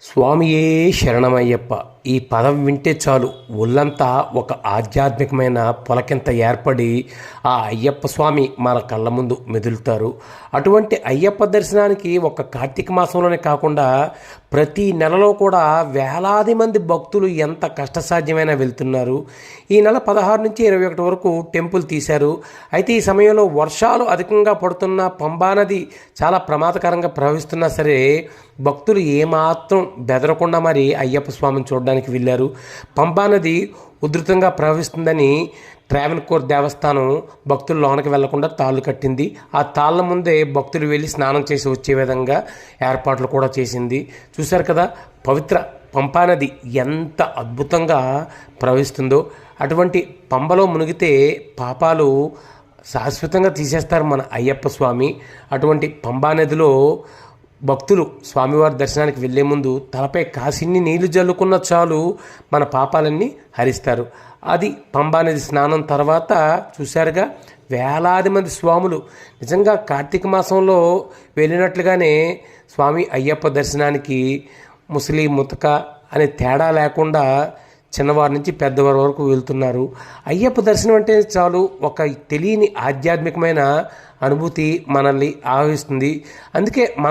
சுவாமியே சரணமையப்பா. ఈ పదం వింటే చాలు ఒళ్ళంతా ఒక ఆధ్యాత్మికమైన పొలకింత ఏర్పడి ఆ అయ్యప్ప స్వామి మన కళ్ళ ముందు మెదులుతారు. అటువంటి అయ్యప్ప దర్శనానికి ఒక కార్తీక మాసంలోనే కాకుండా ప్రతి నెలలో కూడా వేలాది మంది భక్తులు ఎంత కష్టసాధ్యమైనా వెళ్తున్నారు. ఈ నెల పదహారు నుంచి ఇరవై ఒకటి వరకు టెంపుల్ తీశారు. అయితే ఈ సమయంలో వర్షాలు అధికంగా పడుతున్న పంబా నది చాలా ప్రమాదకరంగా ప్రవహిస్తున్నా సరే భక్తులు ఏమాత్రం బెదరకుండా మరి అయ్యప్ప స్వామిని చూడడానికి వెళ్ళారు. పంపా నది ఉధృతంగా ప్రవహిస్తుందని ట్రావెల్ కోర్ దేవస్థానం భక్తులు లోనకి వెళ్ళకుండా తాళ్ళు కట్టింది. ఆ తాళ్ళ ముందే భక్తులు వెళ్ళి స్నానం చేసి వచ్చే విధంగా ఏర్పాట్లు కూడా చేసింది. చూశారు కదా పవిత్ర పంపా నది ఎంత అద్భుతంగా ప్రవహిస్తుందో. అటువంటి పంబలో మునిగితే పాపాలు శాశ్వతంగా తీసేస్తారు మన అయ్యప్ప స్వామి. అటువంటి పంబా నదిలో భక్తులు స్వామివారి దర్శనానికి వెళ్ళే ముందు తలపై కాసిన్ని నీళ్ళు జల్లుకున్న చాలు మన పాపాలన్నీ హరిస్తారు. అది పంబానది స్నానం తర్వాత చూశారుగా వేలాది మంది స్వాములు. నిజంగా కార్తీక మాసంలో వెళ్ళినట్లుగానే స్వామి అయ్యప్ప దర్శనానికి ముసలి ముతక అనే తేడా లేకుండా చిన్నవారి నుంచి పెద్దవారి వరకు వెళ్తున్నారు. అయ్యప్ప దర్శనం అంటే చాలు ఒక తెలియని ఆధ్యాత్మికమైన అనుభూతి మనల్ని ఆవహిస్తుంది. అందుకే మన